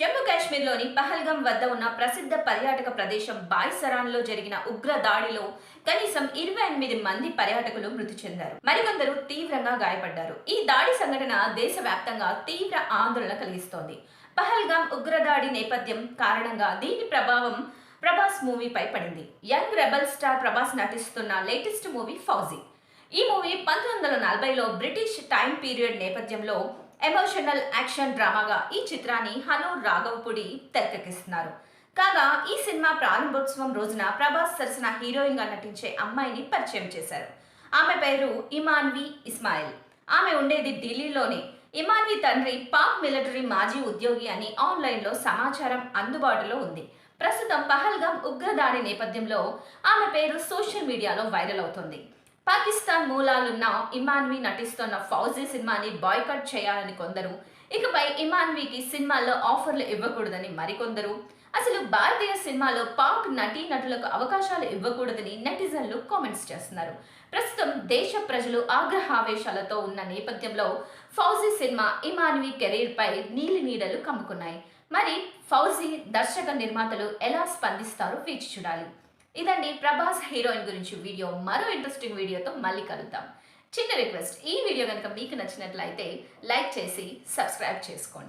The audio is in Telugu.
జమ్మూ కాశ్మీర్లోని పహల్గం వద్ద ఉన్న ప్రసిద్ధ పర్యాటక ప్రదేశం బాయ్సరాన్లో జరిగిన ఉగ్ర దాడిలో కనీసం ఇరవై ఎనిమిది మంది పర్యాటకులు మృతి చెందారు. మరికొందరు తీవ్రంగా గాయపడ్డారు. ఈ దాడి సంఘటన దేశవ్యాప్తంగా తీవ్ర ఆందోళన కలిగిస్తోంది. పహల్గాం ఉగ్రదాడి నేపథ్యం కారణంగా దీని ప్రభావం ప్రభాస్ మూవీపై పడింది. యంగ్ రెబల్ స్టార్ ప్రభాస్ నటిస్తున్న లేటెస్ట్ మూవీ ఫౌజీ. ఈ మూవీ పంతొమ్మిది వందల నలభైలో బ్రిటిష్ టైం పీరియడ్ నేపథ్యంలో ఎమోషనల్ యాక్షన్ డ్రామాగా ఈ చిత్రాన్ని హను రాఘవపుడి తెరకెక్కిస్తున్నారు. కాగా ఈ సినిమా ప్రారంభోత్సవం రోజున ప్రభాస్ సరసన హీరోయిన్గా నటించే అమ్మాయిని పరిచయం చేశారు. ఆమె పేరు ఇమాన్వి ఇస్మాయిల్. ఆమె ఉండేది ఢిల్లీలోనే. ఇమాన్వి తండ్రి పాక్ మిలిటరీ మాజీ ఉద్యోగి అని ఆన్లైన్లో సమాచారం అందుబాటులో ఉంది. ప్రస్తుతం పహల్గామ్ ఉగ్రదాడి నేపథ్యంలో ఆమె పేరు సోషల్ మీడియాలో వైరల్ అవుతుంది. పాకిస్తాన్ మూలాలున్న ఇమాన్వి నటిస్తున్న ఫౌజీ సినిమాని బాయ్కట్ చేయాలని కొందరు. ఇకపై ఇమాన్వికి సినిమాల్లో ఆఫర్లు ఇవ్వకూడదని మరికొందరు. అసలు భారతీయ సినిమాలో పాక్ నటీ నటులకు అవకాశాలు ఇవ్వకూడదని నెటిజన్లు కామెంట్స్ చేస్తున్నారు. ప్రస్తుతం దేశ ప్రజలు ఆగ్రహావేశాలతో ఉన్న నేపథ్యంలో ఫౌజీ సినిమా ఇమాన్వి కెరీర్పై నీలి నీడలు కమ్ముకున్నాయి. మరి ఫౌజీ దర్శక నిర్మాతలు ఎలా స్పందిస్తారో వేచి చూడాలి. ఇదండి ప్రభాస్ హీరోయిన్ గురించి వీడియో. మరో ఇంట్రెస్టింగ్ వీడియోతో మళ్ళీ కలుద్దాం. చిన్న రిక్వెస్ట్ ఈ వీడియో కనుక మీకు నచ్చినట్లయితే లైక్ చేసి సబ్స్క్రైబ్ చేసుకోండి.